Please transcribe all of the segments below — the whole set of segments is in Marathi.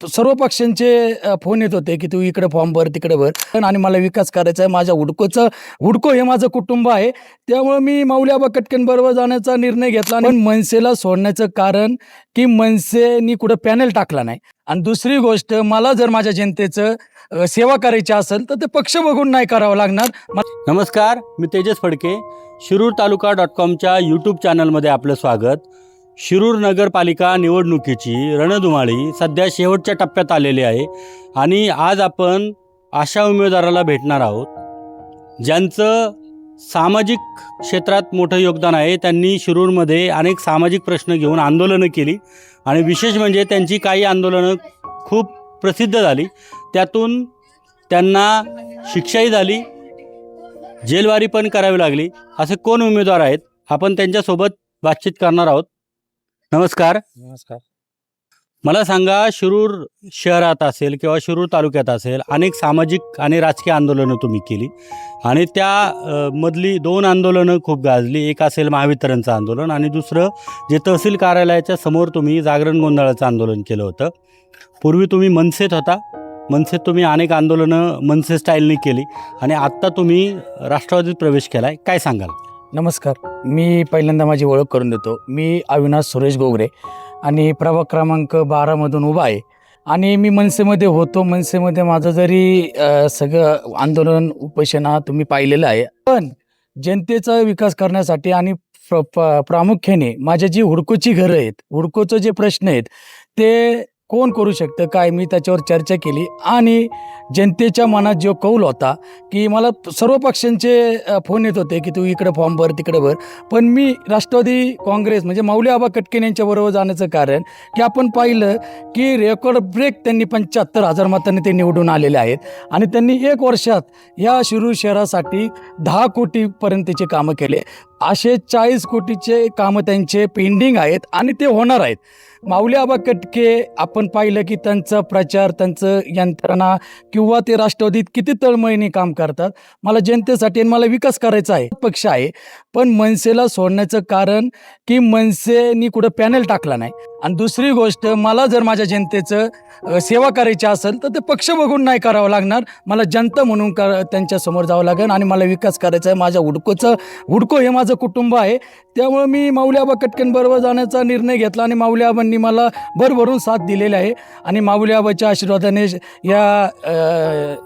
सर्व पक्षांचे फोन येत होते की तू इकडे फॉर्म भर तिकडे भर. आणि मला विकास करायचा आहे माझ्या हुडकोचं हुडको हे माझं कुटुंब आहे. त्यामुळे मी माऊल्याबा आबा कटकेंबरोबर जाण्याचा निर्णय घेतला आणि मनसेला सोडण्याचं कारण की मनसेनी कुठं पॅनल टाकला नाही. आणि दुसरी गोष्ट मला जर माझ्या जनतेचं सेवा करायची असेल तर ते पक्ष बघून नाही करावं लागणार. नमस्कार मी तेजस फडके शिरूर तालुका डॉट कॉमच्या यूट्यूब चॅनलमध्ये आपलं स्वागत. शिरूर नगरपालिका निवडणुकीची रणधुमाळी सध्या शेवटच्या टप्प्यात आलेली आहे आणि आज आपण अशा उमेदवाराला भेटणार आहोत ज्यांचं सामाजिक क्षेत्रात मोठं योगदान आहे. त्यांनी शिरूरमध्ये अनेक सामाजिक प्रश्न घेऊन आंदोलनं केली आणि विशेष म्हणजे त्यांची काही आंदोलनं खूप प्रसिद्ध झाली. त्यातून त्यांना शिक्षाही झाली जेलवारी पण करावी लागली. असे कोण उमेदवार आहेत? आपण त्यांच्यासोबत बातचीत करणार आहोत. नमस्कार. नमस्कार. मला सांगा शिरूर शहरात असेल किंवा शिरूर तालुक्यात असेल अनेक सामाजिक आणि राजकीय आंदोलनं तुम्ही केली. आणि त्या मधली दोन आंदोलनं खूप गाजली. एक असेल महावितरणचं आंदोलन आणि दुसरं जे तहसील कार्यालयाच्या समोर तुम्ही जागरण गोंधळाचं आंदोलन केलं होतं. पूर्वी तुम्ही मनसेत होता. मनसेत तुम्ही अनेक आंदोलनं मनसे स्टाईलने केली. आणि आत्ता तुम्ही राष्ट्रवादीत प्रवेश केला आहे काय सांगाल? नमस्कार. मी पहिल्यांदा माझी ओळख करून देतो. मी अविनाश सुरेश गोगरे आणि प्रभाग क्रमांक बारामधून उभा आहे. आणि मी मनसेमध्ये होतो. मनसेमध्ये माझं जरी सगळं आंदोलन उपोषणा तुम्ही पाहिलेलं आहे. पण जनतेचा विकास करण्यासाठी आणि प्र प- प्रामुख्याने माझ्या जी हुडकोची घरं आहेत हुडकोचं जे प्रश्न आहेत ते कोण करू शकतं? काय? मी त्याच्यावर चर्चा केली आणि जनतेच्या मनात जो कौल होता की मला सर्व पक्षांचे फोन येत होते की तू इकडे फॉर्म भर तिकडे भर. पण मी राष्ट्रवादी काँग्रेस म्हणजे माऊली आबा कटकेन यांच्याबरोबर जाण्याचं कारण की आपण पाहिलं की रेकॉर्ड ब्रेक त्यांनी पंच्याहत्तर हजार मतांनी ते निवडून आलेले आहेत. आणि त्यांनी एक वर्षात या शिरूर शहरासाठी दहा कोटीपर्यंतचे कामं केले. असे चाळीस कोटीचे कामं त्यांचे पेंडिंग आहेत आणि ते होणार आहेत. माऊली आबा कटके आपण पाहिलं की त्यांचा प्रचार त्यांचं यंत्रणा किंवा ते राष्ट्रवादीत किती तळमळीने काम करतात. मला जनतेसाठी आणि मला विकास करायचा आहे पक्ष आहे. पण मनसेला सोडण्याचं कारण की मनसेनी कुठं पॅनल टाकला नाही. आणि दुसरी गोष्ट मला जर माझ्या जनतेचं सेवा करायची असेल तर ते पक्ष बघून नाही करावं लागणार. मला जनता म्हणून कर त्यांच्यासमोर जावं लागेल आणि मला विकास करायचा आहे. माझ्या हुडकोचं हुडको हे माझं कुटुंब आहे. त्यामुळे मी माऊली आबा कटकेंबरोबर जाण्याचा निर्णय घेतला आणि माऊलीआबांनी मला भरभरून साथ दिलेली आहे. आणि माऊलीआबाच्या आशीर्वादाने या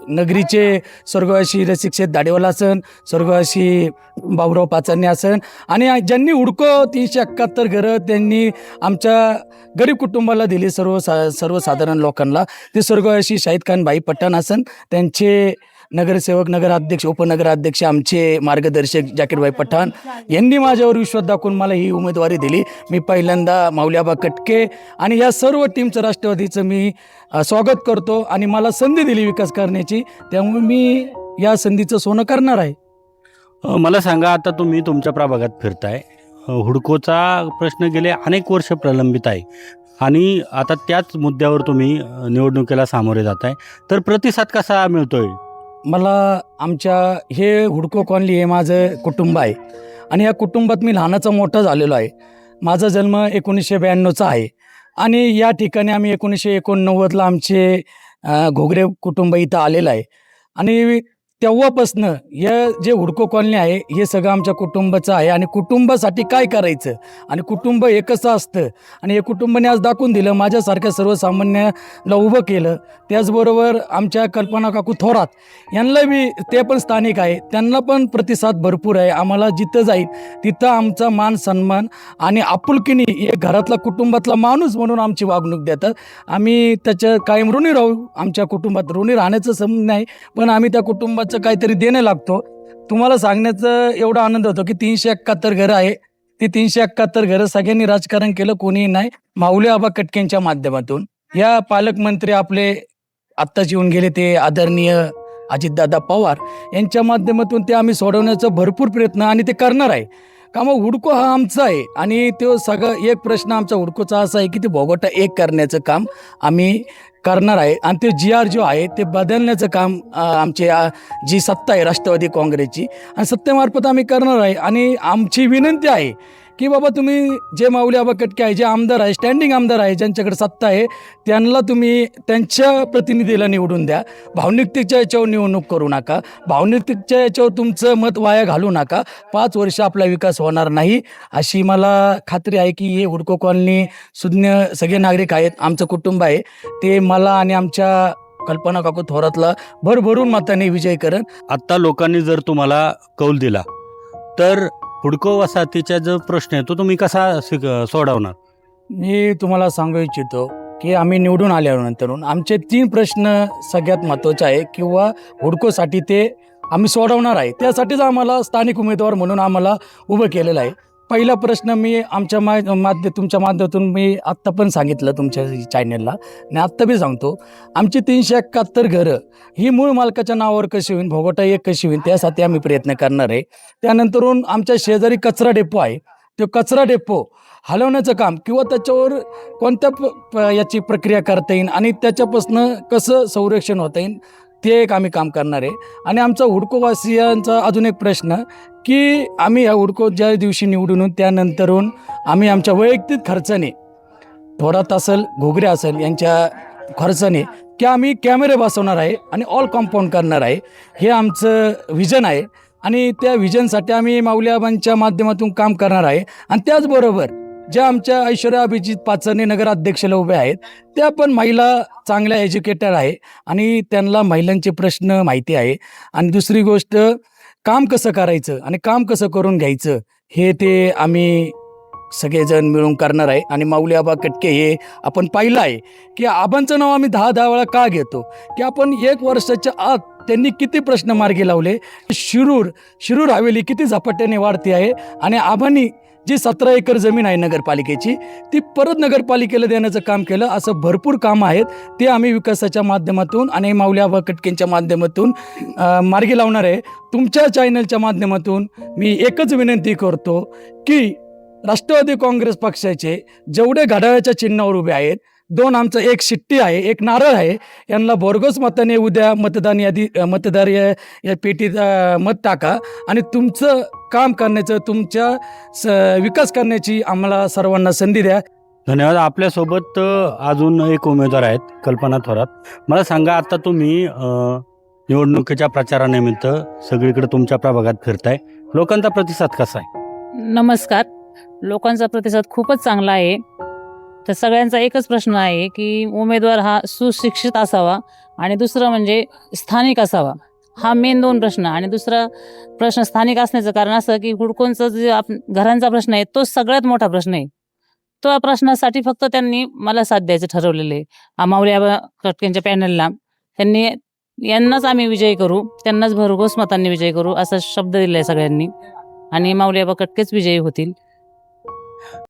नगरीचे स्वर्गवासी रसिक दाडेवाला असन स्वर्गवासी बाबुराव पाचांनी असन. आणि ज्यांनी हुडको तीनशे एकाहत्तर घरं त्यांनी आमच्या गरीब कुटुंबाला दिली सर्व सा सर्वसाधारण लोकांना. ते स्वर्गवासी शाहिद खान भाई पठाण असन त्यांचे नगरसेवक नगराध्यक्ष उपनगराध्यक्ष आमचे मार्गदर्शक जाकीरभाई पठाण यांनी माझ्यावर विश्वास दाखवून मला ही उमेदवारी दिली. मी पहिल्यांदा माऊल्याबा कटके आणि या सर्व टीमचं राष्ट्रवादीचं मी स्वागत करतो आणि मला संधी दिली विकास करण्याची. त्यामुळे मी या संधीचं सोनं करणार आहे. मला सांगा आता तुम्ही तुमच्या प्रभागात फिरताय. हुडकोचा प्रश्न गेले अनेक वर्ष प्रलंबित आहे. आणि आता त्याच मुद्द्यावर तुम्ही निवडणुकीला सामोरे जात आहे तर प्रतिसाद कसा मिळतोय? मला आमच्या हे हुडको कॉलनी हे माझं कुटुंब आहे. आणि या कुटुंबात मी लहानाचा मोठं झालेलो आहे. माझा जन्म एकोणीसशे ब्याण्णवचा आहे. आणि या ठिकाणी आम्ही एकोणीसशे एकोणनव्वदला आमचे घोगरे कुटुंब इथं आलेलं आहे. आणि तेव्हापासनं हे जे हुडको कॉलनी आहे हे सगळं आमच्या कुटुंबाचं आहे. आणि कुटुंबासाठी काय करायचं? आणि कुटुंब हे कसं असतं? आणि हे कुटुंबाने आज दाखवून दिलं माझ्यासारख्या सर्वसामान्याला उभं केलं. त्याचबरोबर आमच्या कल्पना काकू थोरात यांना बी ते पण स्थानिक आहे. त्यांना पण प्रतिसाद भरपूर आहे. आम्हाला जिथं जाईल तिथं आमचा मान सन्मान आणि आपुलकीनी हे घरातला कुटुंबातला माणूस म्हणून आमची वागणूक देतात. आम्ही त्याच्या कायम ऋणी राहू. आमच्या कुटुंबात ऋणी राहण्याचं समज नाही. पण आम्ही त्या कुटुंबाचं काहीतरी देणं लागतो. तुम्हाला सांगण्याचं एवढा आनंद होतो की तीनशे एकाहत्तर घरं आहे. ती तीनशे एकाहत्तर घरं सगळ्यांनी राजकारण केलं कोणीही नाही. माऊली आबा कटकेंच्या माध्यमातून. या पालकमंत्री आपले आत्ताच येऊन गेले ते आदरणीय अजितदादा पवार. यांच्या माध्यमातून ते आम्ही सोडवण्याचा भरपूर प्रयत्न आणि ते करणार आहे. का मग हुडको हा आमचा आहे आणि तो सगळं एक प्रश्न आमचा हुडकोचा असा आहे की ते भोगोटा एक करण्याचं काम आम्ही करणार आहे. आणि ते जी आर जो आहे ते बदलण्याचं काम आमची जी सत्ता आहे राष्ट्रवादी काँग्रेसची. आणि सत्तेमार्फत आम्ही करणार आहे. आणि आमची विनंती आहे की बाबा तुम्ही जे माऊली आबा कटके आहे जे आमदार आहे स्टँडिंग आमदार आहे ज्यांच्याकडे सत्ता आहे त्यांना तुम्ही त्यांच्या प्रतिनिधीला निवडून द्या. भावनिकतेच्या याच्यावर निवडणूक करू नका. भावनिकतेच्या याच्यावर तुमचं मत वाया घालू नका. पाच वर्ष आपला विकास होणार नाही. अशी मला खात्री आहे की हे हुडको कॉलनी सुज्ञ सगळे नागरिक आहेत आमचं कुटुंब आहे. ते मला आणि आमच्या कल्पना काकू थोरातला भरभरून मताने विजय करण आत्ता लोकांनी जर तुम्हाला कौल दिला तर हुडको वसाहतीचा जो प्रश्न आहे तो तुम्ही कसा शिक- सोडवणार? मी तुम्हाला सांगू इच्छितो की आम्ही निवडून आल्यानंतरून आमचे तीन प्रश्न सगळ्यात महत्त्वाचे आहे किंवा हुडकोसाठी ते आम्ही सोडवणार आहे. त्यासाठीच आम्हाला स्थानिक उमेदवार म्हणून आम्हाला उभं केलेलं आहे. पहिला प्रश्न मी आमच्या मा माध्य तुमच्या माध्यमातून मी आत्ता पण सांगितलं तुमच्या चॅनलला आणि आत्ता बी सांगतो. आमची तीनशे एकाहत्तर घरं ही मूळ मालकाच्या नावावर कशी होईल भोगोटा एक कशी होईल त्यासाठी आम्ही प्रयत्न करणार आहे. त्यानंतरून आमच्या शेजारी कचरा डेपो आहे. तो कचरा डेपो हलवण्याचं काम किंवा त्याच्यावर कोणत्या प प- याची प्रक्रिया करता येईल आणि त्याच्यापासून कसं संरक्षण होता येईल ते एक आम्ही काम करणार आहे. आणि आमचा हुडकोवासियांचा अजून एक प्रश्न की आम्ही ह्या हुडको ज्या दिवशी निवडून त्यानंतरून आम्ही आमच्या वैयक्तिक खर्चाने थोरात असेल घोगरे असेल यांच्या खर्चाने की आम्ही कॅमेरे बसवणार आहे आणि ऑल कॉम्पाऊंड करणार आहे. हे आमचं विजन आहे. आणि त्या विजनसाठी आम्ही माऊलीआबांच्या माध्यमातून काम करणार आहे. आणि त्याचबरोबर ज्या आमच्या ऐश्वर्या अभिजित पाचरणे नगराध्यक्षला उभ्या आहेत त्या पण महिला चांगल्या एज्युकेटेड आहे आणि त्यांना महिलांचे प्रश्न माहिती आहे. आणि दुसरी गोष्ट काम कसं करायचं आणि काम कसं करून घ्यायचं हे ते आम्ही सगळेजण मिळून करणार आहे. आणि माऊली आबा कटके हे आपण पाहिलं आहे की आबांचं नाव आम्ही दहा दहा वेळा का घेतो? की आपण एक वर्षाच्या आत त्यांनी किती प्रश्न मार्गी लावले? शिरूर शिरूर हवेली किती झपाट्याने वाढते आहे? आणि आबांनी जी सतरा एकर जमीन आहे नगरपालिकेची ती परत नगरपालिकेला देण्याचं काम केलं. असं भरपूर काम आहेत. ते आम्ही विकासाच्या माध्यमातून आणि माऊल्या आबा कटकेंच्या माध्यमातून मार्गी लावणार आहे. तुमच्या चॅनलच्या माध्यमातून मी एकच विनंती करतो की राष्ट्रवादी काँग्रेस पक्षाचे जेवढे घड्याळाच्या चिन्हावर उभे आहेत दोन आमचं एक शिट्टी आहे एक नारळ आहे. यांना बोरगोस मताने उद्या मतदान यादी मतदार या या पेटीत मत टाका. आणि तुमचं काम करण्याचं तुमच्या स विकास करण्याची आम्हाला सर्वांना संधी द्या. धन्यवाद. आपल्यासोबत अजून एक उमेदवार आहेत कल्पना थोरात. मला सांगा आता तुम्ही निवडणुकीच्या प्रचारानिमित्त सगळीकडे तुमच्या प्रभागात फिरताय. लोकांचा प्रतिसाद कसा आहे? नमस्कार. लोकांचा प्रतिसाद खूपच चांगला आहे. तर सगळ्यांचा एकच प्रश्न आहे की उमेदवार हा सुशिक्षित असावा आणि दुसरं म्हणजे स्थानिक असावा. हा मेन दोन प्रश्न आणि दुसरा प्रश्न स्थानिक असण्याचं कारण असं की हुडकोंचं जे आप घरांचा प्रश्न आहे तो सगळ्यात मोठा प्रश्न आहे. तो प्रश्नासाठी फक्त त्यांनी मला साथ द्यायचं ठरवलेलं आहे. आमावली आबा कटकेंच्या पॅनलला. त्यांनी यांनाच आम्ही विजय करू त्यांनाच भरघोस मतांनी विजय करू असा शब्द दिला आहे सगळ्यांनी. आणि माऊली आबा कटकेच विजयी होतील.